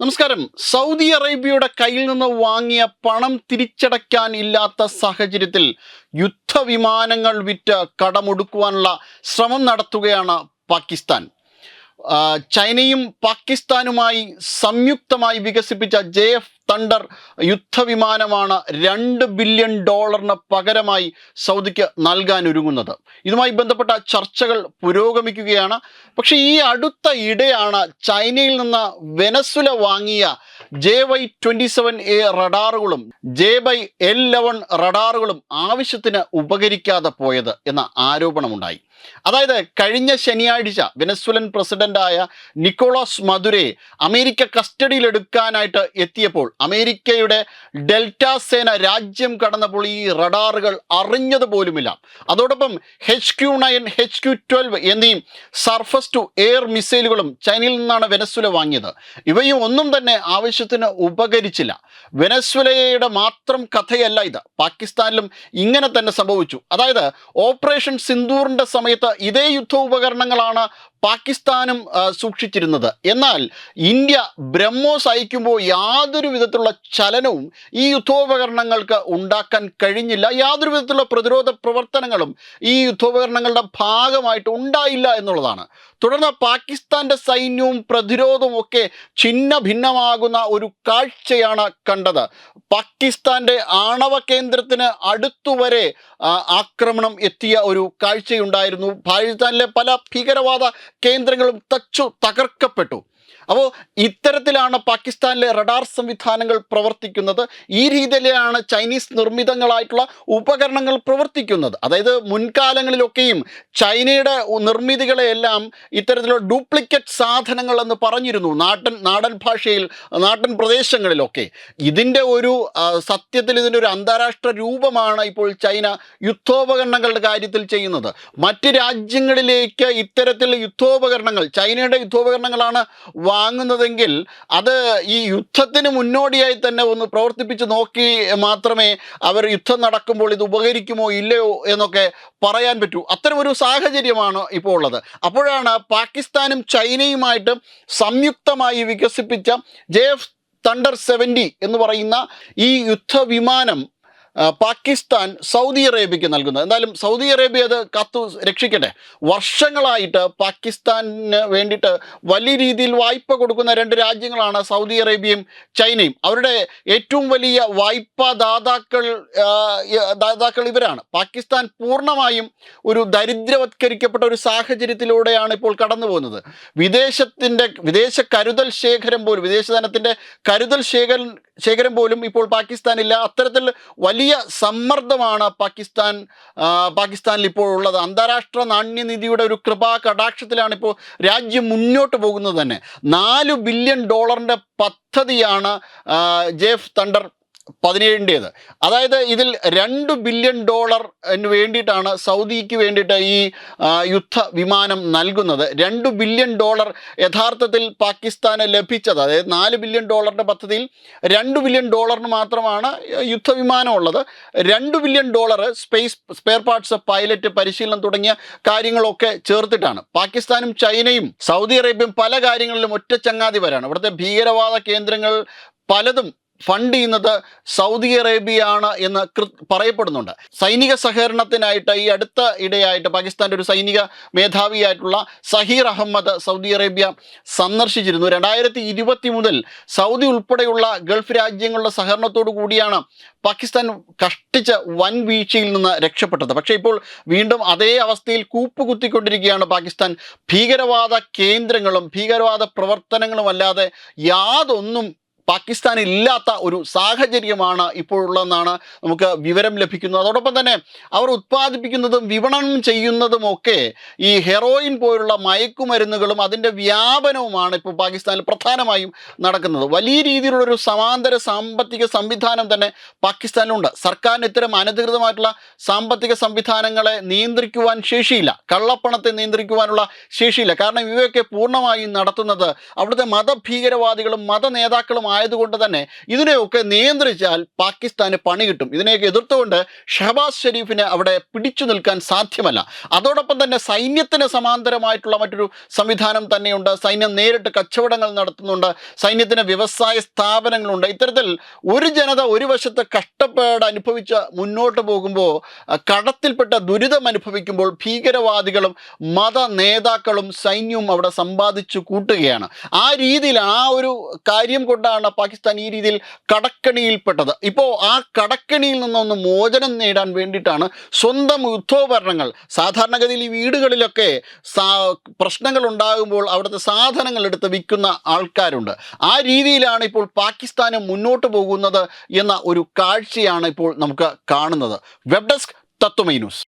നമസ്കാരം. സൗദി അറേബ്യയുടെ കയ്യിൽ നിന്ന് വാങ്ങിയ പണം തിരിച്ചടയ്ക്കാൻ ഇല്ലാത്ത സാഹചര്യത്തിൽ യുദ്ധവിമാനങ്ങൾ വിറ്റ് കടമൊടുക്കുവാനുള്ള ശ്രമം നടത്തുകയാണ് പാകിസ്ഥാൻ. ചൈനയും പാകിസ്ഥാനുമായി സംയുക്തമായി വികസിപ്പിച്ച ജെ എഫ് തണ്ടർ യുദ്ധവിമാനമാണ് രണ്ട് ബില്യൺ ഡോളറിന് പകരമായി സൗദിക്ക് നൽകാൻ ഒരുങ്ങുന്നത്. ഇതുമായി ബന്ധപ്പെട്ട ചർച്ചകൾ പുരോഗമിക്കുകയാണ്. പക്ഷേ ഈ അടുത്ത ഇടയാണ് ചൈനയിൽ നിന്ന് വെനസുല വാങ്ങിയ J Y twenty seven A റഡാറുകളും J Y L eleven റഡാറുകളും ആവശ്യത്തിന് ഉപകരിക്കാതെ പോയത് എന്ന ആരോപണമുണ്ടായി. അതായത് കഴിഞ്ഞ ശനിയാഴ്ച വെനസ്വലൻ പ്രസിഡന്റായ നിക്കോളാസ് മധുരെ അമേരിക്ക കസ്റ്റഡിയിലെടുക്കാനായിട്ട് എത്തിയപ്പോൾ അമേരിക്കയുടെ ഡെൽറ്റ സേന രാജ്യം കടന്നപ്പോൾ ഈ റഡാറുകൾ അറിഞ്ഞത് പോലുമില്ല. അതോടൊപ്പം H Q nine H Q twelve എന്നീ സർഫസ് ടു എയർ മിസൈലുകളും ചൈനയിൽ നിന്നാണ് വെനസ്വല വാങ്ങിയത്. ഇവയും ഒന്നും തന്നെ ആവശ്യത്തിന് ഉപകരിച്ചില്ല. വെനസ്വലയുടെ മാത്രം കഥയല്ല ഇത്. പാകിസ്ഥാനിലും ഇങ്ങനെ തന്നെ സംഭവിച്ചു. അതായത് ഓപ്പറേഷൻ സിന്ദൂറിന്റെ സമയത്ത് ഇതേ യുദ്ധ ഉപകരണങ്ങളാണ് പാകിസ്ഥാനും സൂക്ഷിച്ചിരുന്നത്. എന്നാൽ ഇന്ത്യ ബ്രഹ്മോസ് അയക്കുമ്പോൾ യാതൊരു വിധത്തിലുള്ള ചലനവും ഈ യുദ്ധോപകരണങ്ങൾക്ക് ഉണ്ടാക്കാൻ കഴിഞ്ഞില്ല. യാതൊരു വിധത്തിലുള്ള പ്രതിരോധ പ്രവർത്തനങ്ങളും ഈ യുദ്ധോപകരണങ്ങളുടെ ഭാഗമായിട്ട് ഉണ്ടായില്ല എന്നുള്ളതാണ്. തുടർന്ന് പാകിസ്ഥാന്റെ സൈന്യവും പ്രതിരോധവും ഒക്കെ ഛിന്ന ഭിന്നമാകുന്ന ഒരു കാഴ്ചയാണ് കണ്ടത്. പാകിസ്ഥാന്റെ ആണവ കേന്ദ്രത്തിന് അടുത്തുവരെ ആക്രമണം എത്തിയ ഒരു കാഴ്ചയുണ്ടായിരുന്നു. പാകിസ്ഥാനിലെ പല ഭീകരവാദ കേന്ദ്രങ്ങളും തച്ചു തകർക്കപ്പെട്ടു. അപ്പോൾ ഇത്തരത്തിലാണ് പാകിസ്ഥാനിലെ റഡാർ സംവിധാനങ്ങൾ പ്രവർത്തിക്കുന്നത്. ഈ രീതിയിലാണ് ചൈനീസ് നിർമ്മിതങ്ങളായിട്ടുള്ള ഉപകരണങ്ങൾ പ്രവർത്തിക്കുന്നത്. അതായത് മുൻകാലങ്ങളിലൊക്കെയും ചൈനയുടെ നിർമ്മിതികളെയെല്ലാം ഇത്തരത്തിലുള്ള ഡ്യൂപ്ലിക്കേറ്റ് സാധനങ്ങൾ എന്ന് പറഞ്ഞിരുന്നു. നാട്ടൻ നാടൻ ഭാഷയിൽ നാട്ടൻ പ്രദേശങ്ങളിലൊക്കെ. ഇതിന്റെ ഒരു സത്യത്തിൽ ഇതിന്റെ ഒരു അന്താരാഷ്ട്ര രൂപമാണ് ഇപ്പോൾ ചൈന യുദ്ധോപകരണങ്ങളുടെ കാര്യത്തിൽ ചെയ്യുന്നത്. മറ്റ് രാജ്യങ്ങളിലേക്ക് ഇത്തരത്തിലുള്ള യുദ്ധോപകരണങ്ങൾ ചൈനയുടെ യുദ്ധോപകരണങ്ങളാണ് വാങ്ങുന്നതെങ്കിൽ അത് ഈ യുദ്ധത്തിന് മുന്നോടിയായി തന്നെ ഒന്ന് പ്രവർത്തിപ്പിച്ച് നോക്കി മാത്രമേ അവർ യുദ്ധം നടക്കുമ്പോൾ ഇത് ഉപകരിക്കുമോ ഇല്ലയോ എന്നൊക്കെ പറയാൻ പറ്റൂ. അത്തരമൊരു സാഹചര്യമാണ് ഇപ്പോൾ ഉള്ളത്. അപ്പോഴാണ് പാകിസ്ഥാനും ചൈനയുമായിട്ട് സംയുക്തമായി വികസിപ്പിച്ച ജെ എഫ് തണ്ടർ സെവന്റി എന്ന് പറയുന്ന ഈ യുദ്ധവിമാനം പാകിസ്ഥാൻ സൗദി അറേബ്യക്ക് നൽകുന്നത്. എന്തായാലും സൗദി അറേബ്യ അത് കാത്തു രക്ഷിക്കട്ടെ. വർഷങ്ങളായിട്ട് പാകിസ്ഥാന് വേണ്ടിയിട്ട് വലിയ രീതിയിൽ വായ്പ കൊടുക്കുന്ന രണ്ട് രാജ്യങ്ങളാണ് സൗദി അറേബ്യയും ചൈനയും. അവരുടെ ഏറ്റവും വലിയ വായ്പാ ദാതാക്കൾ ദാതാക്കൾ ഇവരാണ്. പാകിസ്ഥാൻ പൂർണമായും ഒരു ദരിദ്രവത്കരിക്കപ്പെട്ട ഒരു സാഹചര്യത്തിലൂടെയാണ് ഇപ്പോൾ കടന്നു പോകുന്നത്. വിദേശത്തിന്റെ വിദേശ കരുതൽ ശേഖരം പോലും വിദേശധനത്തിന്റെ കരുതൽ ശേഖരം ശേഖരം പോലും ഇപ്പോൾ പാകിസ്ഥാനില്ല. അത്തരത്തിൽ വലിയ സമ്മർദ്ദമാണ് പാകിസ്ഥാൻ പാകിസ്ഥാനിൽ ഇപ്പോൾ ഉള്ളത്. അന്താരാഷ്ട്ര നാണ്യനിധിയുടെ ഒരു കൃപാ കടാക്ഷത്തിലാണ് ഇപ്പോൾ രാജ്യം മുന്നോട്ട് പോകുന്നത് തന്നെ. നാല് ബില്യൺ ഡോളറിന്റെ പദ്ധതിയാണ് ജെഫ് തണ്ടർ പതിനേഴിന്റേത്. അതായത് ഇതിൽ രണ്ട് ബില്യൺ ഡോളറിന് വേണ്ടിയിട്ടാണ് സൗദിക്ക് വേണ്ടിയിട്ട് ഈ യുദ്ധ വിമാനം നൽകുന്നത്. രണ്ട് ബില്യൺ ഡോളർ യഥാർത്ഥത്തിൽ പാകിസ്ഥാന് ലഭിച്ചത്. അതായത് നാല് ബില്യൺ ഡോളറിന്റെ പദ്ധതിയിൽ രണ്ട് ബില്യൺ ഡോളറിന് മാത്രമാണ് യുദ്ധവിമാനം ഉള്ളത്. രണ്ട് billion dollar space spare parts pilot പരിശീലനം തുടങ്ങിയ കാര്യങ്ങളൊക്കെ ചേർത്തിട്ടാണ്. പാകിസ്ഥാനും ചൈനയും സൗദി അറേബ്യയും പല കാര്യങ്ങളിലും ഒറ്റ ചങ്ങാതിവരാണ് ഇവിടുത്തെ ഭീകരവാദ കേന്ദ്രങ്ങൾ പലതും ഫണ്ട് ചെയ്യുന്നത് സൗദി അറേബ്യയാണ് എന്ന് പറയപ്പെടുന്നുണ്ട്. സൈനിക സഹകരണത്തിനായിട്ട് ഈ അടുത്ത ഇടയായിട്ട് പാകിസ്ഥാന്റെ ഒരു സൈനിക മേധാവിയായിട്ടുള്ള സഹീർ അഹമ്മദ് സൗദി അറേബ്യ സന്ദർശിച്ചിരുന്നു. രണ്ടായിരത്തി ഇരുപത്തി മുതൽ സൗദി ഉൾപ്പെടെയുള്ള ഗൾഫ് രാജ്യങ്ങളുടെ സഹകരണത്തോടു കൂടിയാണ് പാകിസ്ഥാൻ കഷ്ടിച്ച വൻ വീഴ്ചയിൽ നിന്ന് രക്ഷപ്പെട്ടത്. പക്ഷേ ഇപ്പോൾ വീണ്ടും അതേ അവസ്ഥയിൽ കൂപ്പുകുത്തിക്കൊണ്ടിരിക്കുകയാണ് പാകിസ്ഥാൻ. ഭീകരവാദ കേന്ദ്രങ്ങളും ഭീകരവാദ പ്രവർത്തനങ്ങളും അല്ലാതെ യാതൊന്നും പാകിസ്ഥാനിൽ ഇല്ലാത്ത ഒരു സാഹചര്യമാണ് ഇപ്പോഴുള്ളതെന്നാണ് നമുക്ക് വിവരം ലഭിക്കുന്നത്. അതോടൊപ്പം തന്നെ അവർ ഉത്പാദിപ്പിക്കുന്നതും വിപണനം ചെയ്യുന്നതുമൊക്കെ ഈ ഹെറോയിൻ പോലുള്ള മയക്കുമരുന്നുകളും അതിന്റെ വ്യാപനവുമാണ് ഇപ്പോൾ പാകിസ്ഥാനിൽ പ്രധാനമായും നടക്കുന്നത്. വലിയ രീതിയിലുള്ളൊരു സമാന്തര സാമ്പത്തിക സംവിധാനം തന്നെ പാകിസ്ഥാനിലുണ്ട്. സർക്കാരിന് ഇത്തരം അനധികൃതമായിട്ടുള്ള സാമ്പത്തിക സംവിധാനങ്ങളെ നിയന്ത്രിക്കുവാൻ ശേഷിയില്ല. കള്ളപ്പണത്തെ നിയന്ത്രിക്കുവാനുള്ള ശേഷിയില്ല. കാരണം ഇവയൊക്കെ പൂർണമായും നടത്തുന്നത് അവിടുത്തെ മതഭീകരവാദികളും മത നേതാക്കളും ആയതുകൊണ്ട് തന്നെ ഇതിനെയൊക്കെ നിയന്ത്രിച്ചാൽ പാകിസ്ഥാന് പണി കിട്ടും. ഇതിനെയൊക്കെ എതിർത്തുകൊണ്ട് ഷഹബാസ് ഷെരീഫിന് അവിടെ പിടിച്ചു നിൽക്കാൻ സാധ്യമല്ല. അതോടൊപ്പം തന്നെ സൈന്യത്തിന് സമാന്തരമായിട്ടുള്ള മറ്റൊരു സംവിധാനം തന്നെയുണ്ട്. സൈന്യം നേരിട്ട് കച്ചവടങ്ങൾ നടത്തുന്നുണ്ട്. സൈന്യത്തിന് വ്യവസായ സ്ഥാപനങ്ങളുണ്ട്. ഇത്തരത്തിൽ ഒരു ജനത ഒരു വശത്ത് കഷ്ടപ്പാട് അനുഭവിച്ച് മുന്നോട്ട് പോകുമ്പോൾ കടത്തിൽപ്പെട്ട ദുരിതം അനുഭവിക്കുമ്പോൾ ഭീകരവാദികളും മത നേതാക്കളും സൈന്യവും അവിടെ സമ്പാദിച്ചു കൂട്ടുകയാണ്. ആ രീതിയിൽ ആ ഒരു കാര്യം കൊണ്ടാണ് പാകിസ്ഥാൻ ഈ രീതിയിൽ കടക്കണിയിൽപ്പെട്ടത്. ഇപ്പോൾ ആ കടക്കണിയിൽ നിന്നൊന്ന് മോചനം നേടാൻ വേണ്ടിയിട്ടാണ് സ്വന്തം യുദ്ധോപകരണങ്ങൾ സാധാരണഗതിയിൽ ഈ വീടുകളിലൊക്കെ പ്രശ്നങ്ങൾ ഉണ്ടാകുമ്പോൾ അവിടുത്തെ സാധനങ്ങൾ എടുത്ത് വിൽക്കുന്ന ആൾക്കാരുണ്ട്. ആ രീതിയിലാണ് ഇപ്പോൾ പാകിസ്ഥാന് മുന്നോട്ട് പോകുന്നത് എന്ന ഒരു കാഴ്ചയാണ് ഇപ്പോൾ നമുക്ക് കാണുന്നത്. Web desk Tatwamayi news.